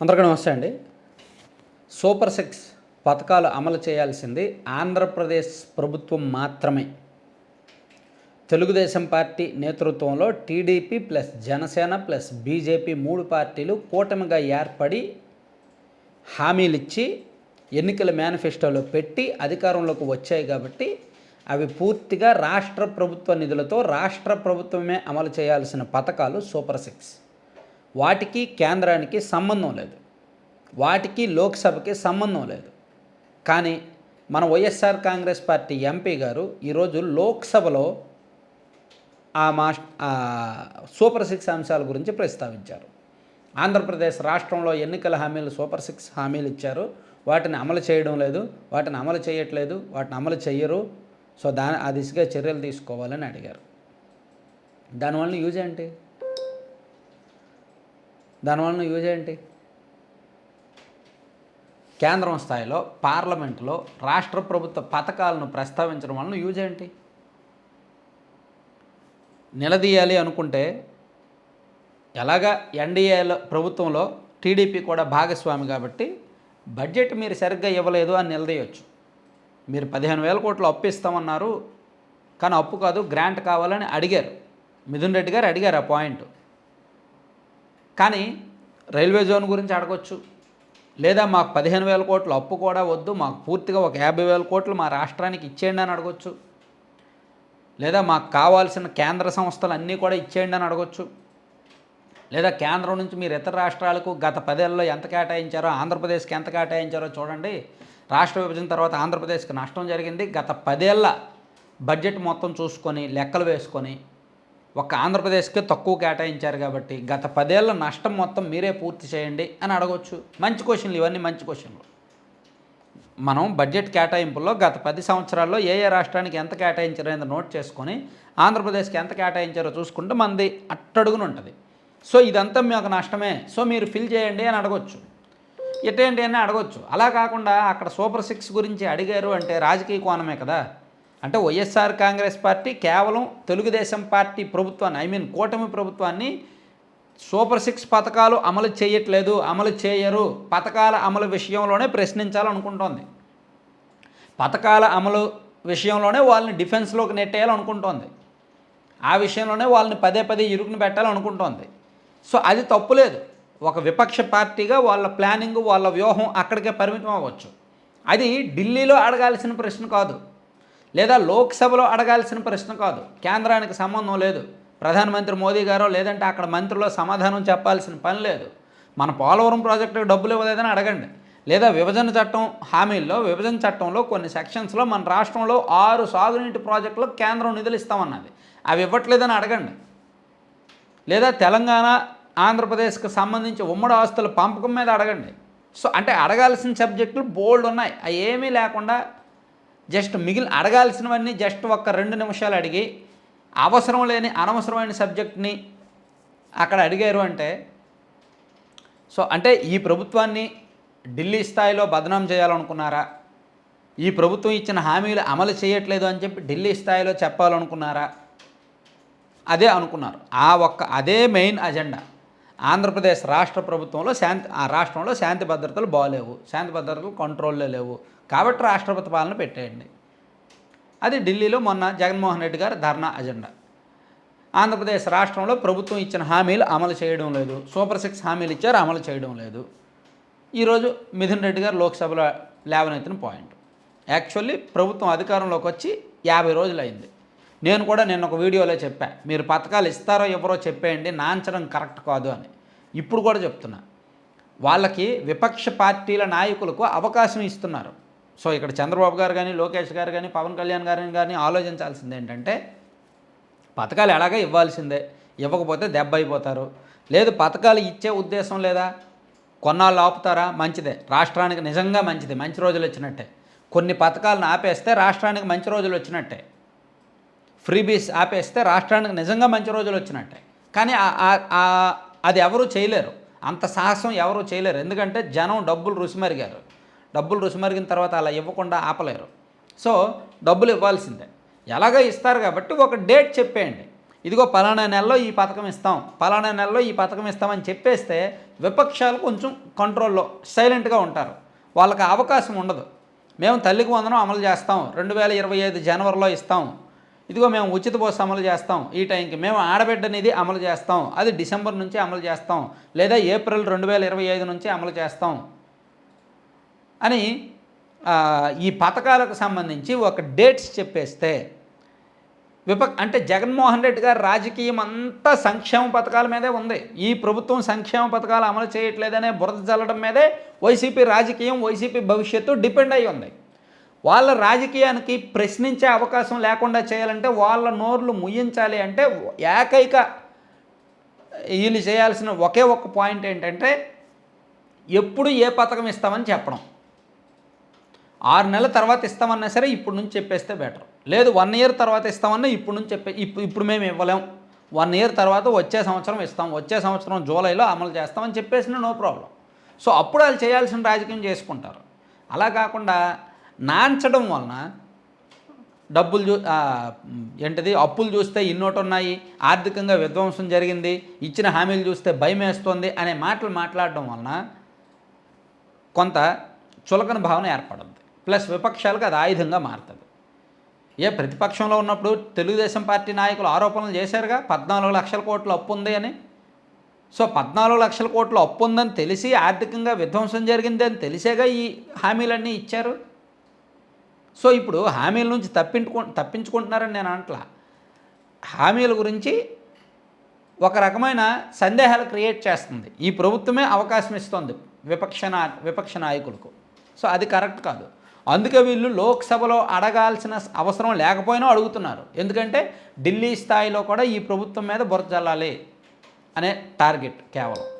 అందరికీ నమస్తే అండి. సూపర్ సిక్స్ పథకాలు అమలు చేయాల్సింది ఆంధ్రప్రదేశ్ ప్రభుత్వం మాత్రమే. తెలుగుదేశం పార్టీ నేతృత్వంలో TDP plus Janasena plus BJP మూడు పార్టీలు కూటమిగా ఏర్పడి హామీలిచ్చి ఎన్నికల మేనిఫెస్టోలో పెట్టి అధికారంలోకి వచ్చాయి కాబట్టి అవి పూర్తిగా రాష్ట్ర ప్రభుత్వ నిధులతో రాష్ట్ర ప్రభుత్వమే అమలు చేయాల్సిన పథకాలు సూపర్ సిక్స్. వాటికి కేంద్రానికి సంబంధం లేదు. వాటికి లోక్సభకి సంబంధం లేదు. కానీ మన వైఎస్ఆర్ కాంగ్రెస్ పార్టీ ఎంపీ గారు ఈరోజు లోక్సభలో ఆ మా సూపర్ సిక్స్ అంశాల గురించి ప్రస్తావించారు. ఆంధ్రప్రదేశ్ రాష్ట్రంలో ఎన్నికల హామీలు సూపర్ సిక్స్ హామీలు ఇచ్చారు. వాటిని అమలు చేయడం లేదు. వాటిని అమలు చేయట్లేదు. వాటిని అమలు చేయరు సో దాని ఆ దిశగా చర్యలు తీసుకోవాలని అడిగారు. దానివల్ల యూజ్ ఏంటి? దానివల్ల యూజ్ ఏంటి? కేంద్రం స్థాయిలో పార్లమెంట్లో రాష్ట్ర ప్రభుత్వ పథకాలను ప్రస్తావించడం వలన యూజ్ ఏంటి? నిలదీయాలి అనుకుంటే ఎలాగా ఎన్డీఏలో ప్రభుత్వంలో టీడీపీ కూడా భాగస్వామి కాబట్టి బడ్జెట్ మీరు సరిగ్గా ఇవ్వలేదు అని నిలదీయచ్చు. మీరు పదిహేను వేల కోట్లు అప్పు ఇస్తామన్నారు కానీ అప్పు కాదు గ్రాంట్ కావాలని అడిగారు. మిథున్ రెడ్డి గారు అడిగారు ఆ పాయింట్. కానీ రైల్వే జోన్ గురించి అడగొచ్చు. లేదా మాకు పదిహేను వేల కోట్లు అప్పు కూడా వద్దు మాకు పూర్తిగా ఒక యాభై వేల కోట్లు మా రాష్ట్రానికి ఇచ్చేయండి అని అడగొచ్చు. లేదా మాకు కావాల్సిన కేంద్ర సంస్థలు అన్నీ కూడా ఇచ్చేయండి అని అడగొచ్చు. లేదా కేంద్రం నుంచి మీరు ఇతర రాష్ట్రాలకు గత పదేళ్ళలో ఎంత కేటాయించారో ఆంధ్రప్రదేశ్కి ఎంత కేటాయించారో చూడండి. రాష్ట్ర విభజన తర్వాత ఆంధ్రప్రదేశ్కి నష్టం జరిగింది. గత పదేళ్ళ బడ్జెట్ మొత్తం చూసుకొని లెక్కలు వేసుకొని ఒక ఆంధ్రప్రదేశ్కే తక్కువ కేటాయించారు కాబట్టి గత పదేళ్ళ నష్టం మొత్తం మీరే పూర్తి చేయండి అని అడగవచ్చు మంచి క్వశ్చన్లు ఇవన్నీ మంచి క్వశ్చన్లు. మనం బడ్జెట్ కేటాయింపుల్లో గత పది సంవత్సరాల్లో ఏ ఏ రాష్ట్రానికి ఎంత కేటాయించారో అనేది నోట్ చేసుకొని ఆంధ్రప్రదేశ్కి ఎంత కేటాయించారో చూసుకుంటే మనది అట్టడుగున ఉంటుంది. సో ఇదంతా మాకు నష్టమే. సో మీరు ఫిల్ చేయండి అని అడగొచ్చు. ఎటేంటి అని అడగొచ్చు. అలా కాకుండా అక్కడ సూపర్ సిక్స్ గురించి అడిగారు అంటే రాజకీయ కోణమే కదా. అంటే వైఎస్ఆర్ కాంగ్రెస్ పార్టీ కేవలం తెలుగుదేశం పార్టీ ప్రభుత్వాన్ని ఐ మీన్ కూటమి ప్రభుత్వాన్ని సూపర్ సిక్స్ పథకాలు అమలు చేయట్లేదు అమలు చేయరు. పథకాల అమలు విషయంలోనే ప్రశ్నించాలనుకుంటోంది. పథకాల అమలు విషయంలోనే వాళ్ళని డిఫెన్స్లోకి నెట్టేయాలనుకుంటోంది. ఆ విషయంలోనే వాళ్ళని పదే పదే ఇరుకుని పెట్టాలనుకుంటోంది. సో అది తప్పులేదు ఒక విపక్ష పార్టీగా వాళ్ళ ప్లానింగ్ వాళ్ళ వ్యూహం అక్కడికే పరిమితం అవ్వచ్చు. అది ఢిల్లీలో అడగాల్సిన ప్రశ్న కాదు. లేదా లోక్సభలో అడగాల్సిన ప్రశ్న కాదు. కేంద్రానికి సంబంధం లేదు. ప్రధానమంత్రి మోదీ గారో లేదంటే అక్కడ మంత్రిలో సమాధానం చెప్పాల్సిన పని లేదు. మన పోలవరం ప్రాజెక్టుకు డబ్బులు ఇవ్వలేదని అడగండి. లేదా విభజన చట్టం హామీల్లో విభజన చట్టంలో కొన్ని సెక్షన్స్లో మన రాష్ట్రంలో ఆరు సాగునీటి ప్రాజెక్టులకు కేంద్రం నిధులు ఇస్తామన్నది. అవి ఇవ్వట్లేదని అడగండి. లేదా తెలంగాణ ఆంధ్రప్రదేశ్కి సంబంధించి ఉమ్మడి ఆస్తుల పంపకం మీద అడగండి. సో అంటే అడగాల్సిన సబ్జెక్టులు బోల్డ్ ఉన్నాయి. అవి ఏమీ లేకుండా జస్ట్ మిగిలిన అడగాల్సినవన్నీ జస్ట్ ఒక్క రెండు నిమిషాలు అడిగి అవసరం లేని అనవసరమైన సబ్జెక్ట్ని అక్కడ అడిగారు అంటే సో అంటే ఈ ప్రభుత్వాన్ని ఢిల్లీ స్థాయిలో బదనాం చేయాలనుకున్నారా? ఈ ప్రభుత్వం ఇచ్చిన హామీలు అమలు చేయట్లేదు అని చెప్పి ఢిల్లీ స్థాయిలో చెప్పాలనుకున్నారా? అదే అనుకున్నారు. ఆ ఒక్క అదే మెయిన్ అజెండా. ఆంధ్రప్రదేశ్ రాష్ట్ర ప్రభుత్వంలో శాంతి ఆ రాష్ట్రంలో శాంతి భద్రతలు బాగాలేవు. శాంతి భద్రతలు కంట్రోల్లో లేవు. కాబట్టి రాష్ట్రపతి పాలన పెట్టేయండి. అది ఢిల్లీలో మొన్న జగన్మోహన్ రెడ్డి గారు ధర్నా అజెండా. ఆంధ్రప్రదేశ్ రాష్ట్రంలో ప్రభుత్వం ఇచ్చిన హామీలు అమలు చేయడం లేదు. సూపర్ సిక్స్ హామీలు ఇచ్చారు అమలు చేయడం లేదు. ఈరోజు మిథున్ రెడ్డి గారు లోక్సభలో లేవనెత్తిన పాయింట్. యాక్చువల్లీ ప్రభుత్వం అధికారంలోకి వచ్చి యాభై రోజులు అయింది నేను కూడా నేను ఒక వీడియోలో చెప్పా మీరు పథకాలు ఇస్తారో ఎవరో చెప్పేయండి నాంచడం కరెక్ట్ కాదు అని. ఇప్పుడు కూడా చెప్తున్నా. వాళ్ళకి విపక్ష పార్టీల నాయకులకు అవకాశం ఇస్తున్నారు. సో ఇక్కడ చంద్రబాబు గారు కానీ లోకేష్ గారు కానీ పవన్ కళ్యాణ్ గారిని కానీ ఆలోచించాల్సింది ఏంటంటే పథకాలు ఎలాగో ఇవ్వాల్సిందే. ఇవ్వకపోతే దెబ్బ అయిపోతారు. లేదు పథకాలు ఇచ్చే ఉద్దేశం లేదా? కొన్నాళ్ళు ఆపుతారా? మంచిదే. రాష్ట్రానికి నిజంగా మంచిది. మంచి రోజులు వచ్చినట్టే. కొన్ని పథకాలను ఆపేస్తే రాష్ట్రానికి మంచి రోజులు వచ్చినట్టే. ఫ్రీబీస్ ఆపేస్తే రాష్ట్రానికి నిజంగా మంచి రోజులు వచ్చినట్టే. కానీ అది ఎవరూ చేయలేరు. అంత సాహసం ఎవరూ చేయలేరు. ఎందుకంటే జనం డబ్బులు రుసిమరిగారు. డబ్బులు రుసిమరిగిన తర్వాత అలా ఇవ్వకుండా ఆపలేరు. సో డబ్బులు ఇవ్వాల్సిందే. ఎలాగో ఇస్తారు కాబట్టి ఒక డేట్ చెప్పేయండి. ఇదిగో పలానా నెలలో ఈ పథకం ఇస్తాం. పలానా నెలలో ఈ పథకం ఇస్తామని చెప్పేస్తే విపక్షాలు కొంచెం కంట్రోల్లో సైలెంట్గా ఉంటారు. వాళ్ళకి అవకాశం ఉండదు. మేము తల్లికి వందనం అమలు చేస్తాం. రెండు వేల ఇరవై ఐదు జనవరిలో ఇస్తాం. ఇదిగో మేము ఉచిత బస్సు అమలు చేస్తాం. ఈ టైంకి మేము ఆడబిడ్డ అనేది అమలు చేస్తాం. అది డిసెంబర్ నుంచి అమలు చేస్తాం. లేదా ఏప్రిల్ రెండు వేల ఇరవై ఐదు నుంచి అమలు చేస్తాం. అని ఈ పథకాలకు సంబంధించి ఒక డేట్స్ చెప్పేస్తే విపక్ అంటే జగన్మోహన్ రెడ్డి గారి రాజకీయం అంతా సంక్షేమ పథకాల మీదే ఉంది. ఈ ప్రభుత్వం సంక్షేమ పథకాలు అమలు చేయట్లేదనే బురద చల్లడం మీదే వైసీపీ రాజకీయం వైసీపీ భవిష్యత్తు డిపెండ్ అయి ఉంది. వాళ్ళ రాజకీయానికి ప్రశ్నించే అవకాశం లేకుండా చేయాలంటే వాళ్ళ నోర్లు ముయించాలి అంటే ఏకైక వీళ్ళు చేయాల్సిన ఒకే ఒక్క పాయింట్ ఏంటంటే ఎప్పుడు ఏ పథకం ఇస్తామని చెప్పడం. ఆరు నెలల తర్వాత ఇస్తామన్నా సరే ఇప్పుడు నుంచి చెప్పేస్తే బెటర్. లేదు వన్ ఇయర్ తర్వాత ఇస్తామన్నా ఇప్పుడు నుంచి చెప్పే ఇప్పుడు ఇప్పుడు మేము ఇవ్వలేం. వన్ ఇయర్ తర్వాత వచ్చే సంవత్సరం ఇస్తాం. వచ్చే సంవత్సరం జూలైలో అమలు చేస్తామని చెప్పేసిన నో ప్రాబ్లం. సో అప్పుడు వాళ్ళు చేయాల్సిన రాజకీయం చేసుకుంటారు. అలా కాకుండా నాంచడం వలన డబ్బులు చూ ఏంటిది? అప్పులు చూస్తే ఇన్నోటి ఉన్నాయి ఆర్థికంగా విధ్వంసం జరిగింది ఇచ్చిన హామీలు చూస్తే భయం వేస్తుంది అనే మాటలు మాట్లాడడం వలన కొంత చులకన భావన ఏర్పడుద్ది. ప్లస్ విపక్షాలకు అది ఆయుధంగా మారుతుంది. ఏ ప్రతిపక్షంలో ఉన్నప్పుడు తెలుగుదేశం పార్టీ నాయకులు ఆరోపణలు చేశారుగా? పద్నాలుగు లక్షల కోట్ల అప్పు ఉంది అని. సో పద్నాలుగు లక్షల కోట్ల అప్పు ఉందని తెలిసి ఆర్థికంగా విధ్వంసం జరిగింది అని తెలిసేగా ఈ హామీలన్నీ ఇచ్చారు. సో ఇప్పుడు హామీల నుంచి తప్పించుకు తప్పించుకుంటున్నారని నేను అంటలా హామీల గురించి ఒక రకమైన సందేహాలు క్రియేట్ చేస్తుంది. ఈ ప్రభుత్వమే అవకాశం ఇస్తుంది విపక్ష నా విపక్ష నాయకులకు. సో అది కరెక్ట్ కాదు. అందుకే వీళ్ళు లోక్సభలో అడగాల్సిన అవసరం లేకపోయినా అడుగుతున్నారు. ఎందుకంటే ఢిల్లీ స్థాయిలో కూడా ఈ ప్రభుత్వం మీద బురజల్లాలి అనే టార్గెట్ కేవలం.